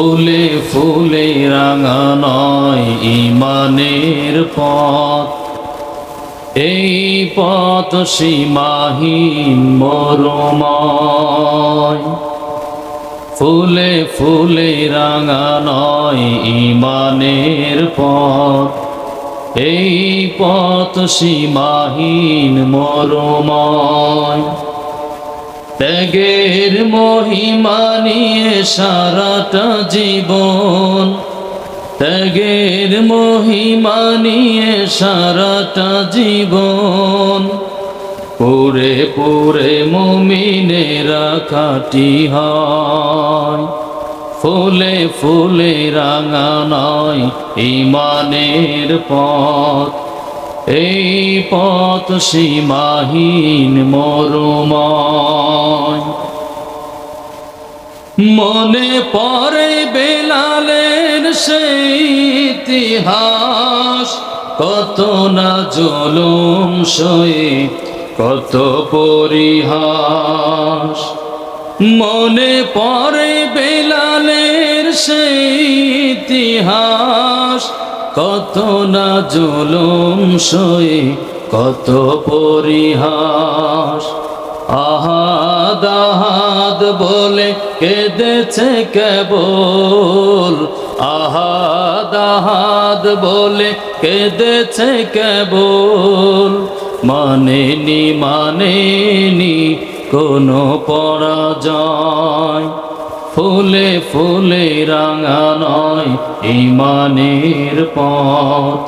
ফুলে ফুলে রাঙা নয় ইমানের পথ। এই পথ সীমাহীন মরময়। ফুলে ফুলে রাঙা নয় ইমানের পথ। এই পথ সীমাহীন মরময়। ত্যাগের মহিমা নিয়ে সারাটা জীবন। ত্যাগের মহিমা নিয়ে সারাটা জীবন। পুরে পুরে মুমিনেরা কাটি হয়। ফুলে ফুলে রাঙা নয় ইমানের পথ। এই পথ সীমাহীন মরুময়। মনে পরে বেলালের সেই ইতিহাস, কত না জুলুম সয়ে, কত পরিহাস। মনে পরে বেলালের সেই ইতিহাস কত না জুলুম সয়ে কত পরিহাস। আহাদ আহাদ বলে কেঁদেছে কেবল। আহাদ আহাদ বলে কেঁদেছে কেবল। মানেনি মানেনি কোনো পরাজয়। ফুলে ফুলে রাঙা নয় ইমানের পথ।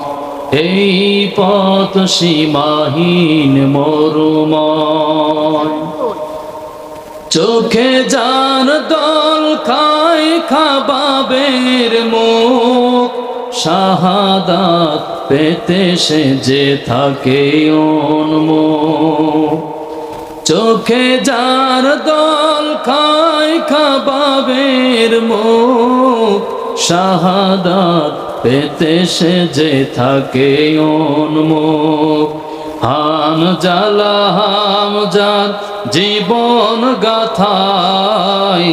এই পথ সীমাহীন মরুময়। চোখে যার দল খায় খাবাবের মুখ, শাহাদাত পেতে সে যে থাকে উন্মুখ চোখে যার দল খায় খাবাবের মুখ, শাহাদাত পেতে সে যে থাকে উন্মুখ। হাম জালা, হাম জাল জীবন গাথায়।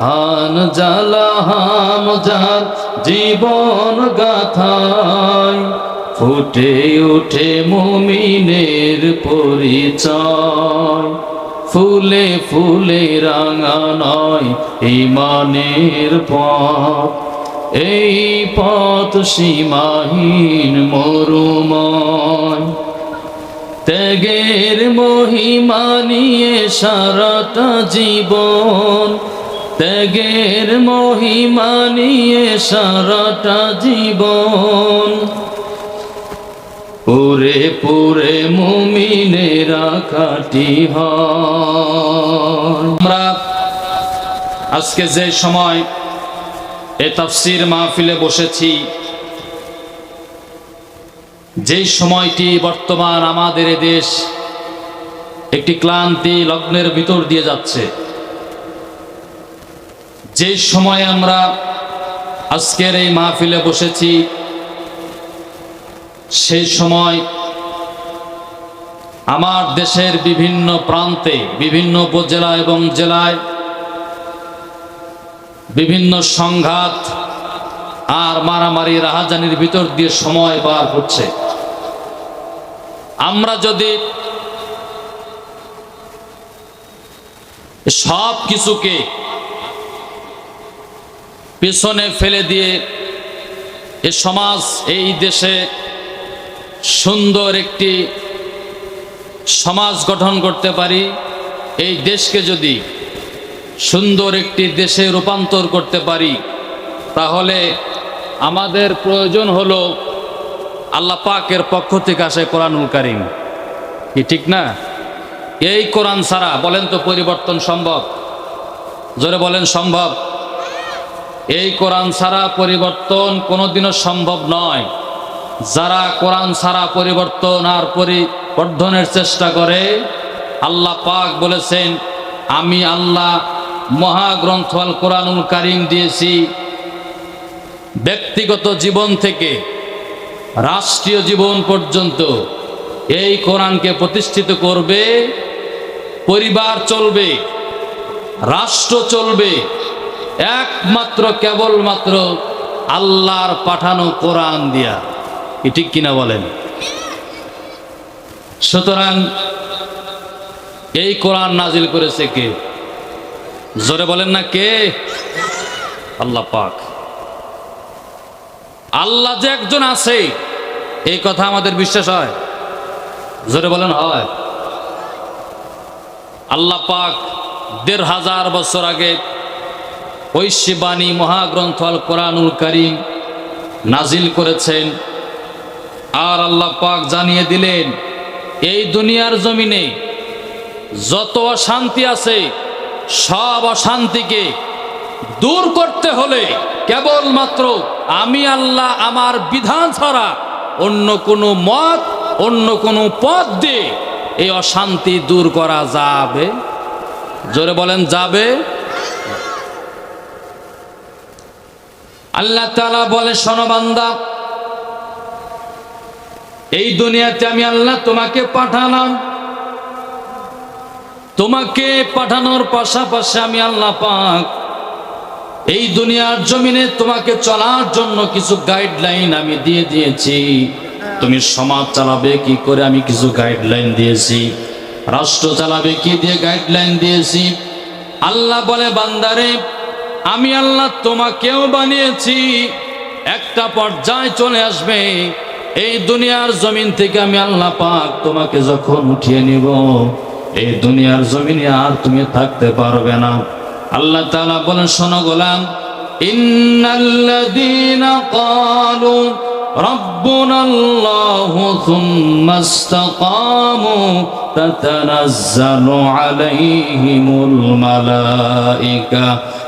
হান জালা, হাম জাল জীবন গাথায়। ফুটে উঠে মুমিনের পরিচয়। ফুলে ফুলে রাঙা নয় ইমানের পথ। এই পথ সীমাহীন মরুময়। ত্যাগের মহিমা নিয়ে সারাটা জীবন। ত্যাগের মহিমা নিয়ে সারাটা জীবন। পুরে পুরে মুমিনেরা হয়। আমরা আজকে যে সময় এ তাফসির মাহফিলে বসেছি যেই সময়টি বর্তমান আমাদের দেশ একটি ক্লান্তি লগ্নের ভিতর দিয়ে যাচ্ছে। যে সময় আমরা আজকের এই মাহফিলে বসেছি সেই সময় আমার দেশের বিভিন্ন প্রান্তে, বিভিন্ন উপজেলা এবং জেলায় বিভিন্ন সংঘাত আর মারামারি, রাহাজানির ভিতর দিয়ে সময় বার হচ্ছে। আমরা যদি সব কিছুকে পেছনে ফেলে দিয়ে এ সমাজ, এই দেশে সুন্দর একটি সমাজ গঠন করতে পারি। এই দেশকে যদি সুন্দর একটি দেশে রূপান্তর করতে পারি, তাহলে আমাদের প্রয়োজন হলো আল্লাহ পাকের পক্ষ থেকে আসে কোরআনুল কারিম। কি ঠিক না? এই কোরআন ছাড়া বলেন তো পরিবর্তন সম্ভব? জোরে বলেন সম্ভব। এই কোরআন ছাড়া পরিবর্তন কোনোদিনও সম্ভব নয়। যারা কোরআন ছাড়া পরিবর্তন আর পরিবর্ধনের চেষ্টা করে, আল্লাহ পাক বলেছেন, আমি আল্লাহ মহাগ্রন্থ আল কোরআনুল কারিম দিয়েছি। ব্যক্তিগত জীবন থেকে রাষ্ট্রীয় জীবন পর্যন্ত এই কোরআনকে প্রতিষ্ঠিত করবে, পরিবার চলবে, রাষ্ট্র চলবে, একমাত্র কেবলমাত্র আল্লাহর পাঠানো কোরআন দিয়া। ঠিক কিনা বলেন? সুতরাং এই কোরআন নাজিল করেছে কে? জোরে বলেন না কে? আল্লাহ পাক। আল্লাহ যে একজন আছে, এই কথা আমাদের বিশ্বাস হয়? জোরে বলেন, হয়। আল্লাহ পাক দেড় হাজার বছর আগে ঐশীবাণী মহাগ্রন্থ আল কোরআনুল করিম নাজিল করেছেন। আর আল্লাহ পাক জানিয়ে দিলেন, এই দুনিয়ার জমিনে যত অশান্তি আছে, সব অশান্তিকে দূর করতে হলে কেবলমাত্র আমি আল্লাহ আমার বিধান ছাড়া অন্য কোনো মত, অন্য কোনো পথ দিয়ে এই অশান্তি দূর করা যাবে? জোরে বলেন, যাবে? আল্লাহ তালা বলে শোনবান্দা এই দুনিয়াতে আমি আল্লাহ তোমাকে পাঠালাম। তোমাকে পাঠানোর পাশাপাশি আমি আল্লাহ পাক এই দুনিয়ার জমিনে তোমাকে চলার জন্য কিছু গাইডলাইন আমি দিয়ে দিয়েছি। তুমি সমাজ চালাবে কি করে আমি কিছু গাইডলাইন দিয়েছি। রাষ্ট্র চালাবে কি দিয়ে গাইডলাইন দিয়েছি। আল্লাহ বলে, বান্দারে, আমি আল্লাহ তোমাকেও বানিয়েছি। একটা পর্যায়ে চলে আসবে। এই দুনিয়ার জমিন থেকে আমি আল্লাহ পাক তোমাকে যখন উঠিয়ে নিব এই দুনিয়ার জমিনে আর তুমি থাকতে পারবে না আল্লাহ তাআলা বলেন শোনো গোলাম ইন্নাল্লাযীনা ক্বালু ربنا الله ثم استقاموا تتنزل عليهم الملائكة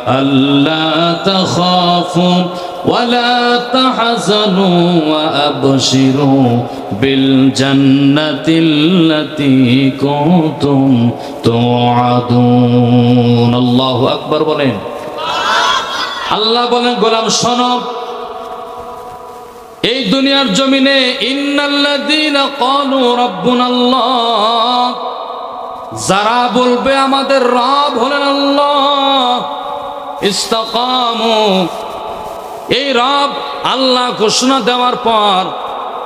ألا تخافوا ولا تحزنوا وأبشروا بالجنة التي كنتم توعدون الله أكبر বলেন আল্লাহ বলেন গোলাম শোনো এই দুনিয়ার জমিনে ইন্নাল্লাযীনা ক্বালু রাব্বুনাল্লাহ যারা বলবে আমাদের রব হলেন আল্লাহ ইস্তাকামু এই রব আল্লাহ ঘোষণা দেওয়ার পর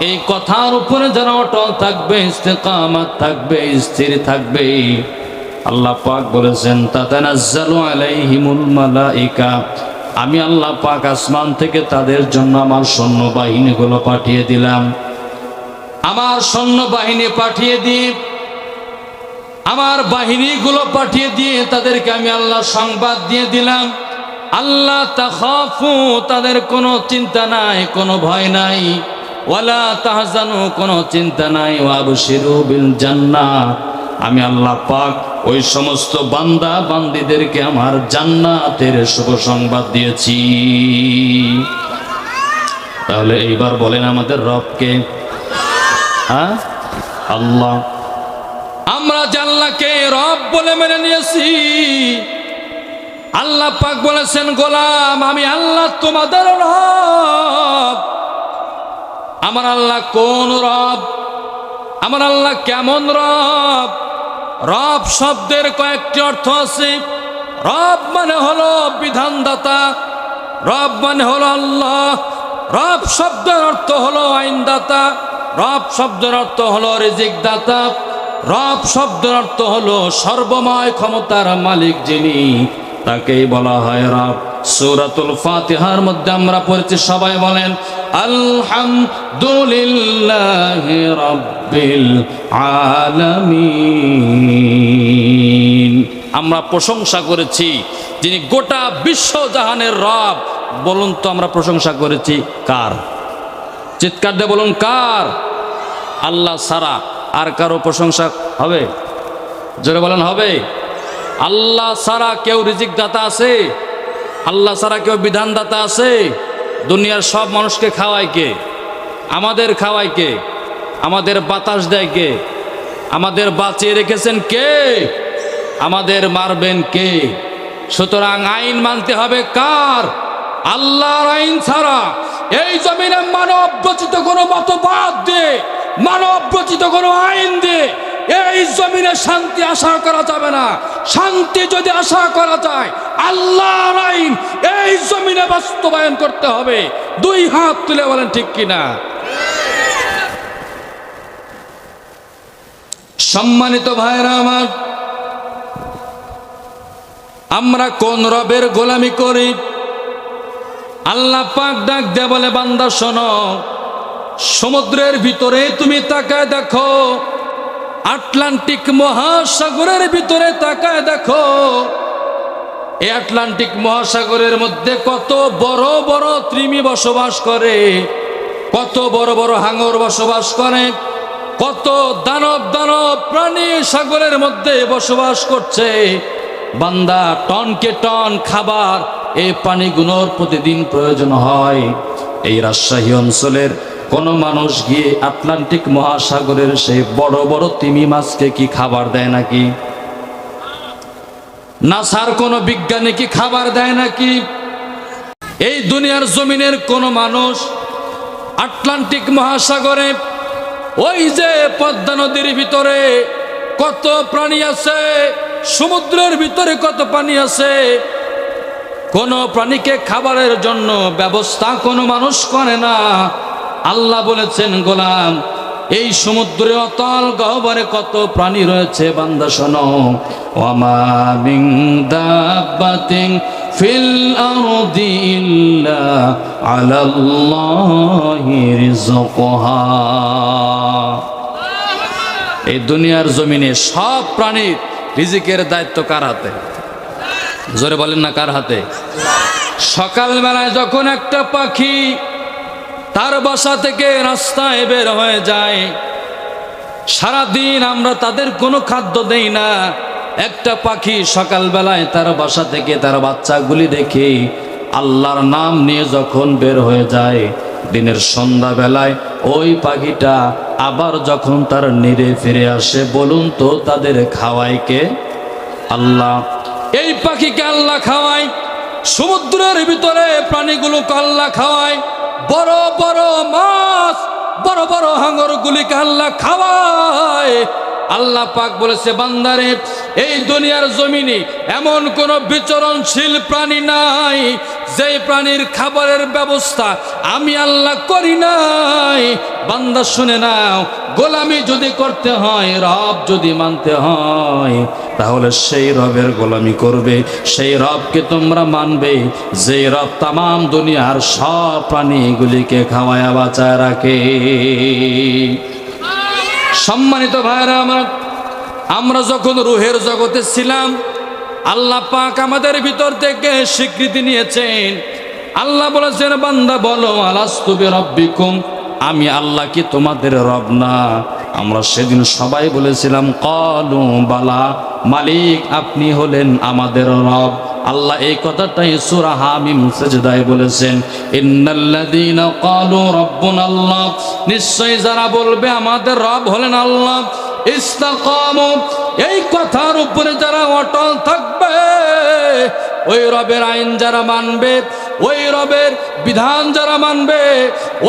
এই কথার উপরে যারা অটল থাকবে, ইস্তেকামাত থাকবে, স্থির থাকবে। আল্লাহ পাক বলেছেন, তাতানাজ্জালু আলাইহিমুল মালাইকা আমি আল্লাহ পাক আসমান থেকে তাদের জন্য আমার সৈন্য সৈন্যবাহিনীগুলো পাঠিয়ে দিলাম। আমার সৈন্যবাহিনী পাঠিয়ে দিয়ে, আমার বাহিনীগুলো পাঠিয়ে দিয়ে তাদেরকে আমি আল্লাহ সংবাদ দিয়ে দিলাম। আল্লাহ তাখাফু, তাদের কোনো চিন্তা নাই, কোনো ভয় নাই। ওয়ালা তাহজানু, কোনো চিন্তা নাই। ওয়াবশিরু বিল জান্নাত। আমি আল্লাহ পাক ওই সমস্ত বান্দা বান্দিদেরকে আমার জান্নাতের শুভ সংবাদ দিয়েছি। তাহলে এইবার বলেন আমাদের রবকে। হ্যাঁ? আল্লাহ। আমরা জাল্লাকে রব বলে মেনে নিয়েছি আল্লাহ পাক বলেছেন, গোলাম, আমি আল্লাহ তোমাদের রব। আমার আল্লাহ কোন রব? আমার আল্লাহ কেমন রব? রব শব্দের কয়েকটি অর্থ আছে। রব মানে হলো বিধানদাতা। রব মানে হলো আল্লাহ। রব শব্দের অর্থ হলো আইনদাতা। রব শব্দের অর্থ হলো রিজিক দাতা রব শব্দের অর্থ হলো সর্বময় ক্ষমতার মালিক যিনি। তাকেই বলা হয় রব। সূরাতুল ফাতিহার মধ্যে আমরা পড়েছি, সবাই বলেন, আলহামদুলিল্লাহি রাব্বিল আলামিন। আমরা প্রশংসা করেছি যিনি গোটা বিশ্বজাহানের রব। বলুন তো আমরা প্রশংসা করেছি কার? চিৎকার দিয়ে বলুন, কার? আল্লাহ সারা আর কারও প্রশংসা হবে? জোরে বলেন, হবে? আল্লাহ সারা কেউ রিজিক দাতা আছে? আল্লাহ সারা কেউ বিধান দাতা আছে? দুনিয়ার সব মানুষকে খাওয়ায় কে? আমাদের খাওয়ায় কে? আমাদের বাতাস দেয় কে? আমাদের বাঁচিয়ে রেখেছেন কে? আমাদের মারবেন কে? সুতরাং আইন মানতে হবে কার? আল্লাহর আইন ছাড়া এই জমিনে মানব রচিত কোনো মতবাদ দিয়ে মানব রচিত কোনো আইন দিয়ে এই জমিনে শান্তি আশা করা যাবে না। শান্তি যদি আশা করা যায়, আল্লাহর আইন এই জমিনে বাস্তবায়ন করতে হবে। দুই হাত তুলে বলেন ঠিক কিনা? সম্মানিত ভাইরা আমার, আমরা কোন রবের গোলামি করি? আল্লাহ পাক ডাক দে বলে, বান্দা শোনো, সমুদ্রের ভিতরে তুমি তাকায় দেখো আটলান্টিক মহাসাগরের ভিতরে তাকায় দেখো। এই আটলান্টিক মহাসাগরের মধ্যে কত বড় বড় ত্রিমি বসবাস করে, কত বড় বড় হাঙর বসবাস করে, কত দানব দানব প্রাণী সাগরের মধ্যে বসবাস করছে। বান্দা টনকে টন খাবার এই পানিগুলোর প্রতিদিন প্রয়োজন হয়। এই রাজশাহী অঞ্চলের কোনো মানুষ গিয়ে আটলান্টিক মহাসাগরের সেই বড় বড় তিমি মাছকে কি খাবার দেয় নাকি? নাসার কোনো বিজ্ঞানী কি খাবার দেয় নাকি? এই দুনিয়ার জমিনের কোনো মানুষ আটলান্টিক মহাসাগরে, ওই যে পদ্মা নদীর ভিতরে কত প্রাণী আছে, সমুদ্রের ভিতরে কত পানি আছে, কোন প্রাণীকে খাবারের জন্য ব্যবস্থা কোনো মানুষ করে না। আল্লাহ বলেছেন, গোলাম, এই সমুদ্রে অতল গহ্বরে কত প্রাণী রয়েছে, বান্দা শোনো। মিন দাব্বাতিন ফিল এই দুনিয়ার জমিনে সব প্রাণীর রিজিকের দায়িত্ব কার হাতে? জোরে বলেন না কার হাতে? সকালবেলায় যখন একটা পাখি তার বাসা থেকে রাস্তায় বের হয়ে যায়। সারাদিন আমরা তাদের কোনো খাদ্য দেই না। একটা পাখি সকালবেলায় তার বাসা থেকে তার বাচ্চাগুলি দেখে আল্লাহর নাম নিয়ে যখন বের হয়ে যায়, দিনের সন্ধ্যাবেলায় ওই পাখিটা আবার যখন তার নিরে ফিরে আসে, বলুন তো তাদের খাওয়ায় কে? আল্লাহ। এই পাখিকে আল্লাহ খাওয়ায়, সমুদ্রের ভিতরে প্রাণীগুলোকে আল্লাহ খাওয়ায়। বড় বড় মাছ, বড় বড় হাঙর গুলিকে আল্লাহ খাওয়ায়। আল্লাহ পাক বলেছে, বান্দারে, এই দুনিয়ার জমিনে এমন কোন বিচরণশীল প্রাণী নাই যেই প্রাণীর খাবারের ব্যবস্থা আমি আল্লাহ করি নাই। বান্দা শুনে নাও, গোলামি যদি করতে হয়, রব যদি মানতে হয়, তাহলে সেই রবের গোলামি করবে। সেই রবকে তোমরা মানবে। যে রব তাম দুনিয়ার সব প্রাণীগুলিকে খাওয়ায়া বাঁচায় রাখে। সম্মানিত ভাইরা আমার, আমরা যখন রুহের জগতে ছিলাম আল্লাহ পাক আমাদের ভিতর থেকে স্বীকৃতি নিয়েছেন। আল্লাহ বলেছেন, বান্দা বলো আলাস্তুবে রব্বিকুম আমি আল্লাহ কি তোমাদের রব না? আমরা সেদিন সবাই বলেছিলাম, কলু, বালা, মালিক, আপনি হলেন আমাদের রব। আল্লাহ এই কথাটাই সূরা হামিম সেজদায় বলেছেন, ইন্নাল্লাযীনা ক্বালু রাব্বুনা আল্লাহ। নিশ্চয় যারা বলবে, আমাদের রব হলেন আল্লাহ। ইস্তাকামু এই কথার উপরে যারা অটল থাকবে, ওই রবের আইন যারা মানবে, ওই রবের বিধান যারা মানবে,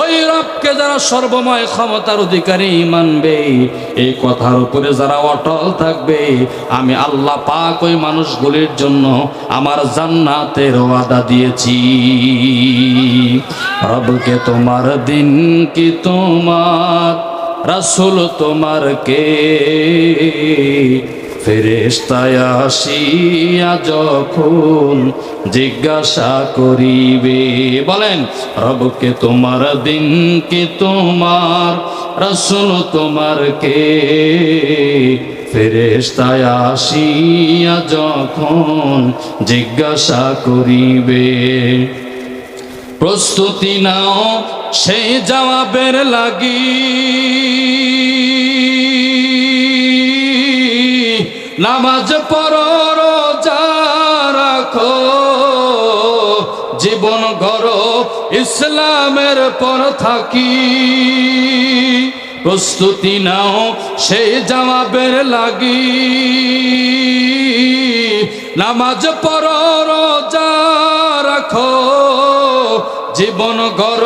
ওই রবকে যারা সর্বময় ক্ষমতার অধিকারী মানবে, এই কথার উপরে যারা অটল থাকবে, আমি আল্লাহ পাক ওই মানুষগুলির জন্য আমার জান্নাতের ওয়াদা দিয়েছি। রবকে তোমার দিন কি তোমার রাসুল তোমার কে ফেরেস্তায় আসিয়া যখন জিজ্ঞাসা করিবে, বলেন, রবকে তোমার দিন কি তোমার, রাসুল তোমার কে ফেরেস্তায় আসিয়া যখন জিজ্ঞাসা করিবে। প্রস্তুতি নাও সেই জবাবের লাগি। নামাজ পর রাখো জীবন গড়ো ইসলামের পর থাকি। প্রস্তুতি নাও, সেই জবাবের লাগি। নামাজ পর রাখো, জীবন গর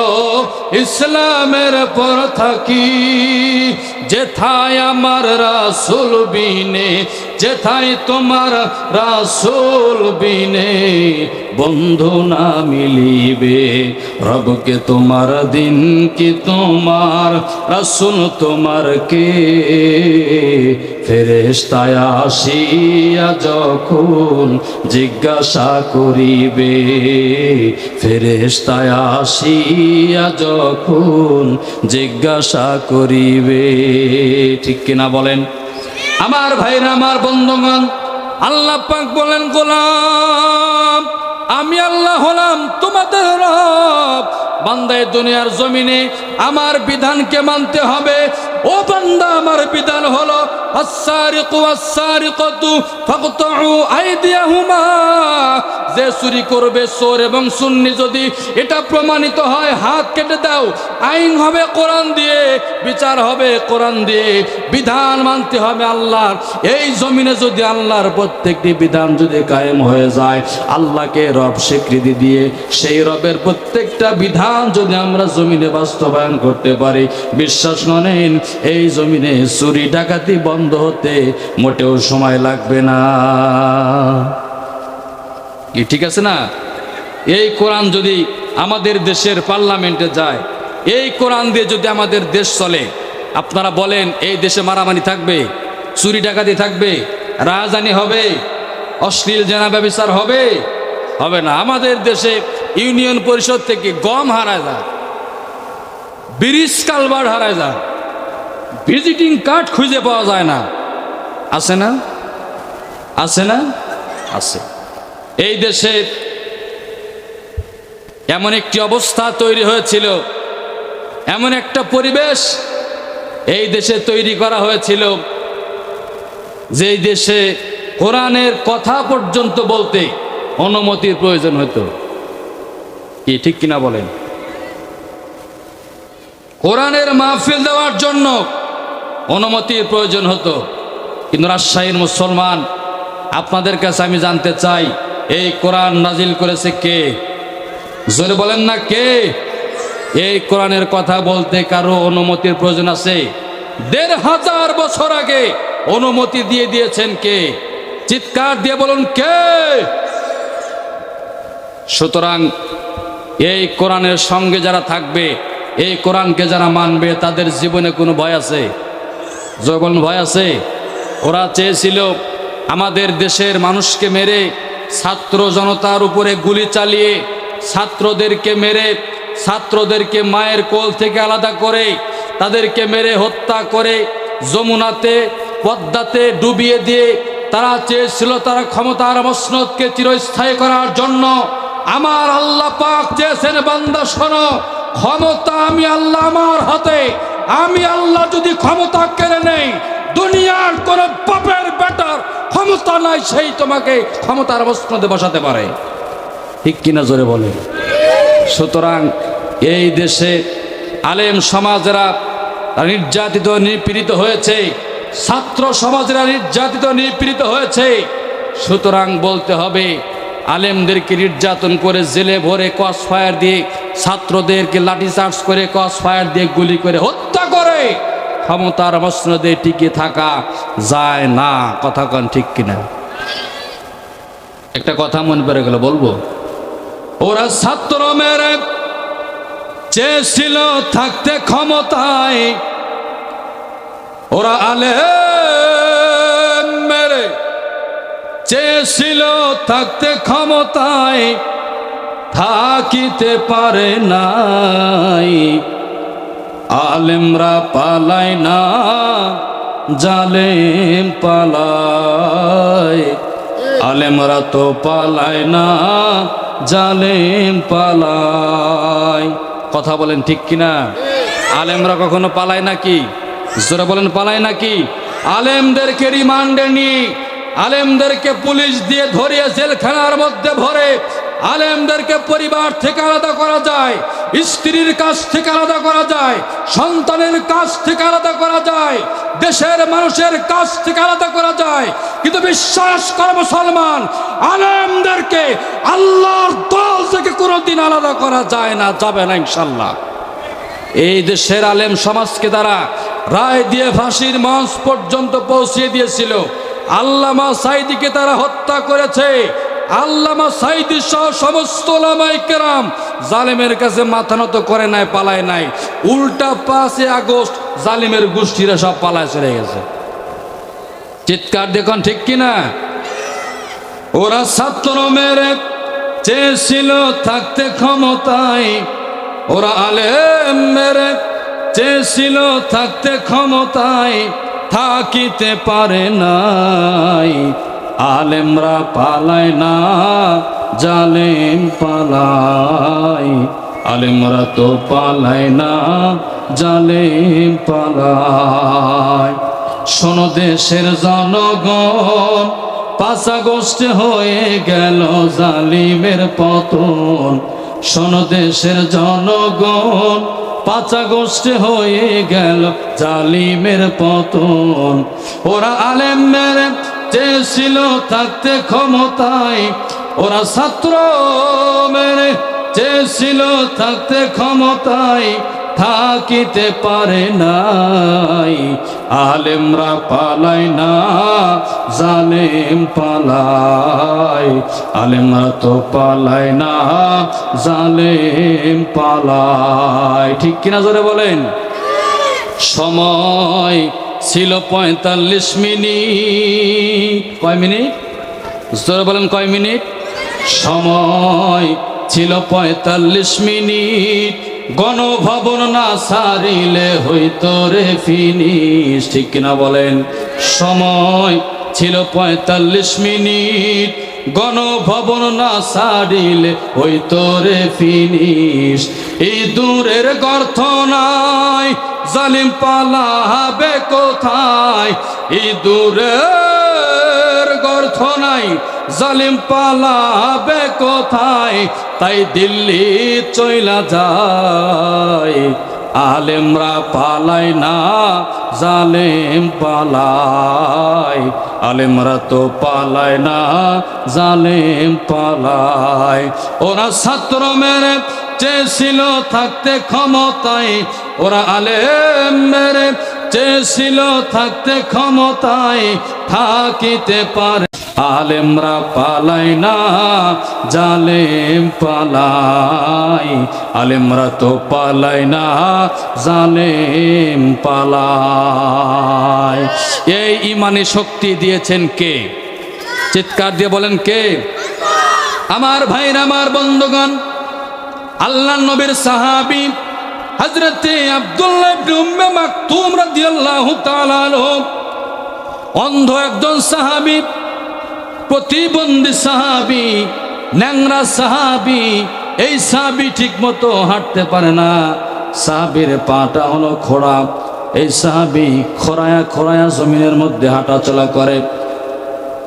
ইসলামের পর থাকি। যেথায় আমার রাসুল বিনে যেথায় তোমার রাসুল বিনে বন্ধু না মিলিবে, রবকে তোমার দিন কি তোমার, রাসুল তোমার কে? ফেরেশতায় আসিয়া যখন জিজ্ঞাসা করিবে, ফেরেশতায় আসিয়া যখন জিজ্ঞাসা করিবে, ঠিক কিনা বলেন? আমার ভাইরা, আমার বন্ধুগণ, আল্লাহ পাক বলেন, গোলাম, আমি আল্লাহ হলাম তোমাদের রব। বান্দায় দুনিয়ার জমিনে আমার বিধানকে মানতে হবে। ও বান্দা, আমার বিধান হলো আসারিকু আসারিকতু ফাকতাউ আইদিয়াহুমা। যে চুরি করবে সোর এবং সুন্নি যদি এটা প্রমাণিত হয়, হাত কেটে দাও। আইন হবে কোরআন দিয়ে, বিচার হবে কোরআন দিয়ে, বিধান মানতে হবে আল্লাহর। এই জমিনে যদি আল্লাহর প্রত্যেকটি বিধান যদি কায়েম হয়ে যায়, আল্লাহকে রব স্বীকৃতি দিয়ে, সেই রবের প্রত্যেকটা বিধান যদি আমরা জমিনে বাস্তবায়ন করতে পারি, বিশ্বাস করেন এই জমিনে চুরি ডাকাতি বন্ধ হতে মোটেও সময় লাগবে না। কি, ঠিক আছে না? এই কোরআন যদি আমাদের দেশের পার্লামেন্টে যায়, এই কোরআন দিয়ে যদি আমাদের দেশ চলে, আপনারা বলেন, এই দেশে মারামারি থাকবে, চুরি ডাকাতি থাকবে, রাজধানী হবে, অশ্লীল জেনা ব্যবচার হবে হবে না। আমাদের দেশে ইউনিয়ন পরিষদ থেকে গম হারায় যায়, ব্রিজ কালবার হারায় যায়। ভিজিটিং কার্ড খুঁজে পাওয়া যায় না। আছে না? আছে না? আছে। এই দেশে এমন একটি অবস্থা তৈরি হয়েছিল, এমন একটা পরিবেশ এই দেশে তৈরি করা হয়েছিল, যেই দেশে কোরআনের কথা পর্যন্ত বলতে অনুমতির প্রয়োজন হতো। কি, ঠিক কিনা বলেন? কোরআনের মাহফিল দেওয়ার জন্য অনুমতির প্রয়োজন হতো। কিন্তু রাজশাহীর মুসলমান, আপনাদের কাছে আমি জানতে চাই, এই কোরআন নাজিল করেছে কে? জোরে বলেন না কে? এই কোরআনের কথা বলতে কারও অনুমতির প্রয়োজন আছে? দেড় হাজার বছর আগে অনুমতি দিয়ে দিয়েছেন কে? চিৎকার দিয়ে বলুন কে? সুতরাং এই কোরআনের সঙ্গে যারা থাকবে, এই কোরআনকে যারা মানবে, তাদের জীবনে কোনো ভয় আছে? জগন ভয় আছে, ওরা চেয়েছিল আমাদের দেশের মানুষকে মেরে ছাত্র জনতার উপরে গুলি চালিয়ে ছাত্রদেরকে মেরে, ছাত্রদেরকে মায়ের কোল থেকে আলাদা করে, তাদেরকে মেরে হত্যা করে, যমুনাতে, পদ্মাতে ডুবিয়ে দিয়ে তারা চেয়েছিল তারা ক্ষমতার মসনদকে চিরস্থায়ী করার জন্য। আমার আল্লাহ পাক চেয়েছেন, বান্দা শোনো, ক্ষমতা আমি আল্লাহ আমার হাতে আমি আল্লাহ যদি ক্ষমতা কেড়ে নেই, দুনিয়ার কোন পাপের বেটার ক্ষমতা নাই, সেই তোমাকে ক্ষমতার মসনদে বসাতে পারে। ঠিক কিনা জোরে বলে সুতরাং এই দেশে আলেম সমাজেরা নির্যাতিত, নিপীড়িত হয়েছে, ছাত্র সমাজেরা নির্যাতিত, নিপীড়িত হয়েছে। সুতরাং বলতে হবে আলেমদেরকে নির্যাতন করে জেলে ভরে কস ফায়ার দিয়ে ছাত্রদেরকে লাঠিচার্জ করে কস ফায়ার দিয়ে গুলি করে হত্যা করে। ক্ষমতার মসনদে টিকে থাকা যায় না, কথা কন ঠিক কিনা? একটা কথা মনে পড়ে গেল, বলব? ওরা ছাত্র মেরে চেয়েছিল থাকতে ক্ষমতায়। ওরা আলে চেয়েছিল থাকতে ক্ষমতায়, থাকিতে পারে নাই। আলেমরা পালায় না, জালেম পালায়। আলেমরা তো পালায় না, জালেম পালায়। কথা বলেন ঠিক কিনা? আলেমরা কখনো পালায় নাকি? জোরে বলেন, পালায় নাকি? আলেমদেরকে রিমান্ডে নিয়ে আলেমদেরকে পুলিশ দিয়ে ধরিয়ে জেলখানার মধ্যে ভরে আলেমদেরকে পরিবার থেকে আলাদা করা যায়, স্ত্রীর কাছ থেকে আলাদা করা যায়, সন্তানের কাছ থেকে আলাদা করা যায়, দেশের মানুষের কাছ থেকে আলাদা করা যায়। কিন্তু বিশ্বাস করে মুসলমান, আলেমদেরকে আল্লাহর দল থেকে কোনোদিন আলাদা করা যায় না, যাবে না ইনশাল্লাহ। এই দেশের আলেম সমাজকে তারা রায় দিয়ে ফাঁসির মঞ্চ পর্যন্ত পৌঁছিয়ে দিয়েছিল। আল্লামা সাইদিকে তারা হত্যা করেছে। আল্লামা সাইদি সহ সমস্ত ওলামায়ে কেরাম জালেমের কাছে মাথা নত করে নাই, পালায় নাই। উল্টা পাঁচে আগস্ট জালিমের গোষ্ঠীরা সব পালায় চলে গেছে। চিৎকার দেখুন ঠিক কিনা? ওরা ছাত্র মেরে চেয়েছিল থাকতে ক্ষমতায়। ওরা আলেম মেরে চেয়েছিল থাকতে ক্ষমতায়। থাকিতে পারে নাই। আলেমরা পালায় না, জালেম পালায়। আলেমরা তো পালায় না, জালেম পালায়। শোনো দেশের জনগণ, পাঁচ আগস্টে হয়ে গেল জালিমের পতন। শোনো দেশের জনগণ, পাঁচ আগস্টে হয়ে গেল জালিমের পতন। ওরা আলেম মেরে চেয়েছিল থাকতে ক্ষমতায়, ওরা ছাত্র মেরে চেয়েছিল থাকতে ক্ষমতায় থাকিতে পারে নাই। আলেমরা পালায় না, জালেম পালায়। আলেমরা তো পালায় না, জালেম পালায়। ঠিক কিনা জোরে বলেন? সময় ছিল পঁয়তাল্লিশ মিনিট। কয় মিনিট? জোরে বলেন কয় মিনিট? সময় ছিল পঁয়তাল্লিশ মিনিট। গণভবন না সারিলে হইতো রে ফিনিশ, ঠিক কিনা বলেন? সময় ছিল পঁয়তাল্লিশ মিনিট, গণভবন না সারিলে হইতো রে ফিনিশ। এই দূরের গর্থ নাই, জালিম পালাবে কোথায়? এই গর্থ নাই, জালিম পালাবে কোথায়? তাই দিল্লি চইলা যায়। আলেমরা পালায় না, জালেম পালায়। আলেমরা তো পালায় না, জালেম পালায়। ওরা ছাত্র মেরে চেয়েছিল থাকতে ক্ষমতায়, ওরা আলেম মেরে চেয়েছিল থাকতে ক্ষমতায়, থাকিতে পারে। আলেমরা পালাই না, জালেম পালাই আলেমরা তো পালাই না, জালেম পালাই এই ইমানি শক্তি দিয়েছেন কে? চিৎকার দিয়ে বলেন কে? আমার ভাইরা আমার বন্ধুগণ আল্লাহ নবীর সাহাবী হজরতে আব্দুল্লাহ অন্ধ একজন সাহাবী, প্রতিবন্ধী সাহাবি, ন্যাংরা সাহাবি, এই সাহাবি ঠিক মতো হাঁটতে পারে না। সাহাবির পাটা হলো খোড়া। এই সাহাবি খোরায়া খোরায়া জমিনের মধ্যে হাঁটাচলা করে।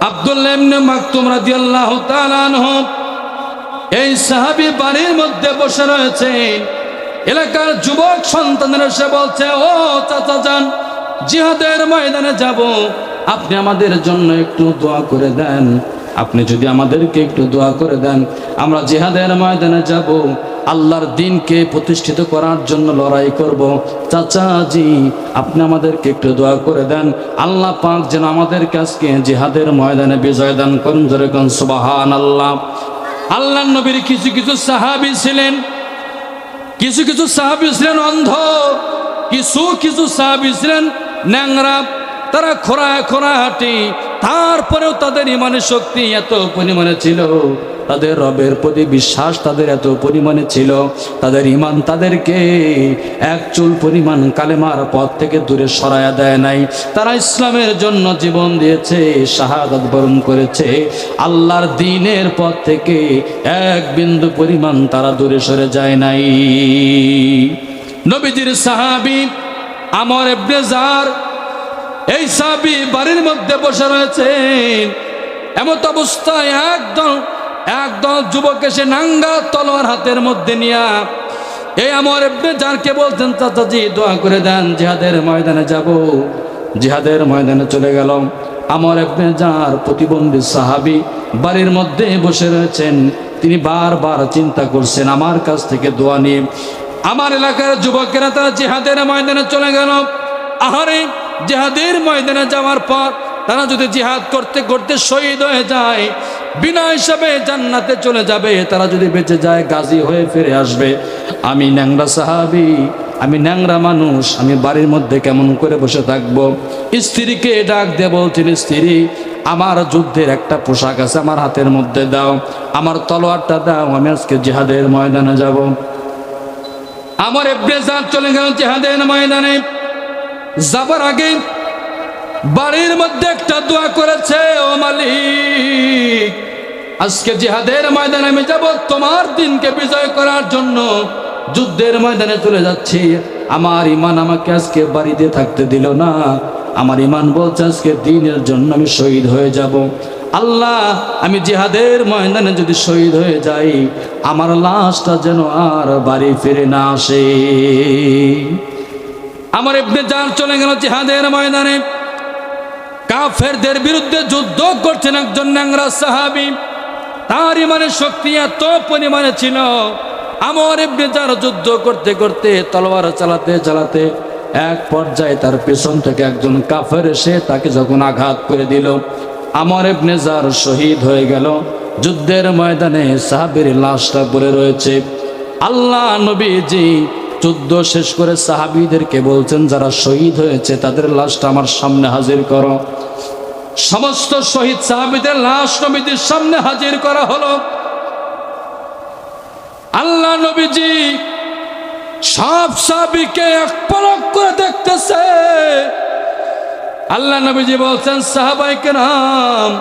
আব্দুল্লাহ এই সাহাবি বাড়ির মধ্যে বসে রয়েছে। এলাকার যুবক সন্তানেরা সে বলছে, ও চাচা যান, জিহাদের ময়দানে যাব। আপনি আমাদের জন্য একটু দোয়া করে দেন। আপনি যদি আমাদেরকে একটু দোয়া করে দেন, আমরা জিহাদের ময়দানে যাব। আল্লাহর দিনকে প্রতিষ্ঠিত করার জন্য লড়াই করব। চাচাজি আপনি আমাদেরকে একটু দোয়া করে দেন। আল্লাহ পাক যেন আমাদের আজকে জিহাদের ময়দানে বিজয় দান করুন। জোরে সুবাহান আল্লাহ আল্লাহ নবীর কিছু কিছু সাহাবি ছিলেন। কিছু কিছু সাহাবি ছিলেন অন্ধ, কিছু কিছু সাহাবি ছিলেন ন্যাংরা। তারা খোরা খোরা হাঁটি, তারপরেও তাদের ইমানের শক্তি এত পরিমাণে ছিল। তাদের রবের প্রতি বিশ্বাস তাদের এত পরিমাণে ছিল। তাদের ইমান তাদেরকে এক চুল পরিমাণ কালেমার পথ থেকে দূরে সরায়া দেয় নাই। তারা ইসলামের জন্য জীবন দিয়েছে, শাহাদত বরণ করেছে। আল্লাহর দিনের পথ থেকে এক বিন্দু পরিমাণ তারা দূরে সরে যায় নাই। নবীজির সাহাবি আমার এবনে জার, এই সাহাবি বাড়ির মধ্যে বসে রয়েছেন। এমত অবস্থায় একদম একদল যুবক এসে নাঙ্গা তলোয়ার হাতের মধ্যে নিয়া, এই আমার এবনে জারকে বলতেন চাচাজি, দোয়া করে দেন, জিহাদের ময়দানে যাব। জিহাদের ময়দানে চলে গেলাম। আমার এবনে যার প্রতিবন্ধী সাহাবি বাড়ির মধ্যে বসে রয়েছেন। তিনি বারবার চিন্তা করছেন, আমার কাছ থেকে দোয়া নিয়ে। আমার এলাকার যুবকেরা তারা জিহাদের ময়দানে চলে গেল। আহারে, জেহাদের ময়দানে যাওয়ার পর তারা যদি জিহাদ করতে করতে শহীদ হয়ে যায় বিনা হিসাবে জান্নাতে চলে যাবে। তারা যদি বেঁচে যায়, গাজী হয়ে ফিরে আসবে। আমি ন্যাংরা সাহাবি, আমি ন্যাংরা মানুষ, আমি বাড়ির মধ্যে কেমন করে বসে থাকব? স্ত্রীকে ডাক দিয়ে বলছেন, স্ত্রী, আমার যুদ্ধের একটা পোশাক আছে, আমার হাতের মধ্যে দাও। আমার তলোয়ারটা দাও, আমি আজকে জিহাদের ময়দানে যাব। আমার ব্রেজার চলে গেল জিহাদের ময়দানে। যাবার আগে বাড়ির মধ্যে একটা দোয়া করেছে, ও মালিক, আজকে জিহাদের ময়দানে আমি যাব, তোমার দিনকে বিজয় করার জন্য যুদ্ধের ময়দানে চলে যাচ্ছি। আমার ইমান আমাকে আজকে বাড়িতে থাকতে দিল না। আমার ইমান বলছে, আজকে দিনের জন্য আমি শহীদ হয়ে যাব। আল্লাহ, আমি জিহাদের ময়দানে যদি শহীদ হয়ে যাই, আমার লাশটা যেন আর বাড়ি ফিরে না আসে। আমার ইবনে যার চলে গেল জিহাদের ময়দানে। কাফেরদের বিরুদ্ধে যুদ্ধ করছেন একজন ন্যাংরা সাহাবি। তার ইমানের শক্তি এত পরিমাণে ছিল। আমার ইবনে জার যুদ্ধ করতে করতে তলোয়ার চালাতে চালাতে এক পর্যায়ে তার পেছন থেকে একজন কাফের এসে তাকে যখন আঘাত করে দিল, আমার ইবনে জার শহীদ হয়ে গেল। যুদ্ধের ময়দানে সাহাবির লাশটা পড়ে রয়েছে। আল্লাহ নবীজি যুদ্ধ শেষ করে সাহাবিদেরকে বলছেন, যারা শহীদ হয়েছে তাদের লাশটা আমার সামনে হাজির করো। সমস্ত শহীদ সাহাবিদের লাশ নবীদের সামনে হাজির করা হলো। আল্লাহ নবীজি সব সাহাবিকে এক পলক করে দেখতেছে। আল্লাহ নবীজি বলছেন সাহাবাইকে নাম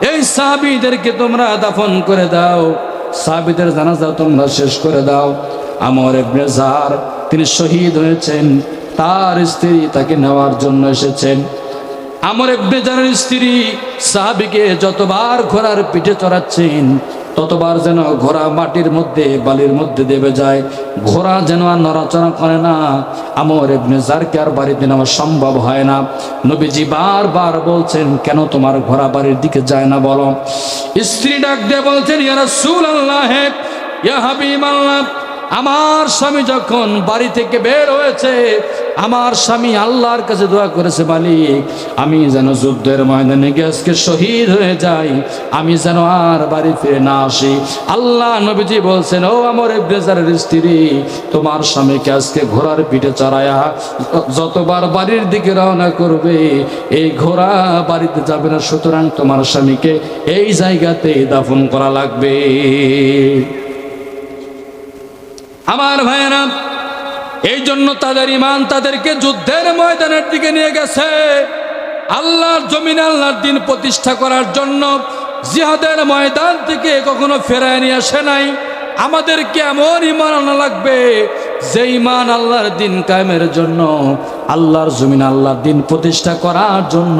এই সাহাবিদেরকে তোমরা দাফন করে দাও। সাহাবিদের জানাজা তোমরা শেষ করে দাও। আমার ইবনে তিনি শহীদ হয়েছেন, তার স্ত্রী তাকে নেওয়ার জন্য এসেছেন। আমর ইবনে জারের স্ত্রী সাহাবিকে যতবার ঘোড়ার পিঠে চড়াচ্ছেন, ততবার যেন ঘোড়া মাটির মধ্যে, বালির মধ্যে দেবে যায়। ঘোড়া যেন আর নড়াচড়া করে না, আমর ইবনে জারকে আর বাড়িতে নেওয়া সম্ভব হয় না। নবীজি বারবার বলছেন, কেন তোমার ঘোড়া বাড়ির দিকে যায় না বলো? স্ত্রী ডাক দিয়ে বলছেন, ইয়া রাসূলুল্লাহ, ইয়া হাবিবাল্লাহ আমার স্বামী যখন বাড়ি থেকে বের হয়েছে, আমার স্বামী আল্লাহর কাছে দোয়া করেছে, মালিক, আমি যেন যুদ্ধের ময়দানে গিয়ে আজকে শহীদ হয়ে যাই, আমি যেন আর বাড়ি ফিরে না আসি। আল্লাহ নবীজি বলছেন, ও আমার ব্রেজারের স্ত্রী, তোমার স্বামীকে আজকে ঘোড়ার পিঠে চড়ায়া যতবার বাড়ির দিকে রওনা করবে, এই ঘোড়া বাড়িতে যাবে না, সুতরাং তোমার স্বামীকে এই জায়গাতে দাফন করা লাগবে। আমার ভাইয়েরা, এই জন্য তাদের ইমান তাদেরকে যুদ্ধের ময়দানের দিকে নিয়ে গেছে। আল্লাহর জমিন, আল্লাহর দিন প্রতিষ্ঠা করার জন্য জিহাদের ময়দান থেকে কখনো ফেরায় নিয়ে আসে নাই। আমাদেরকে এমন ইমান আনা লাগবে যে ইমান আল্লাহর দিন কায়েমের জন্য আল্লাহর জমিন আল্লাহর দিন প্রতিষ্ঠা করার জন্য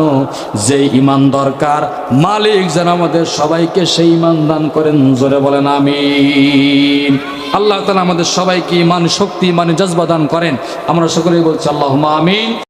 যে ইমান দরকার, মালিক যেন আমাদের সবাইকে সেই ইমান দান করেন। জোরে বলেন আমি আল্লাহ তালা আমাদের সবাইকে ইমান শক্তি মানে জজবা দান করেন। আমরা সকলেই বলছি আল্লাহ আমিন।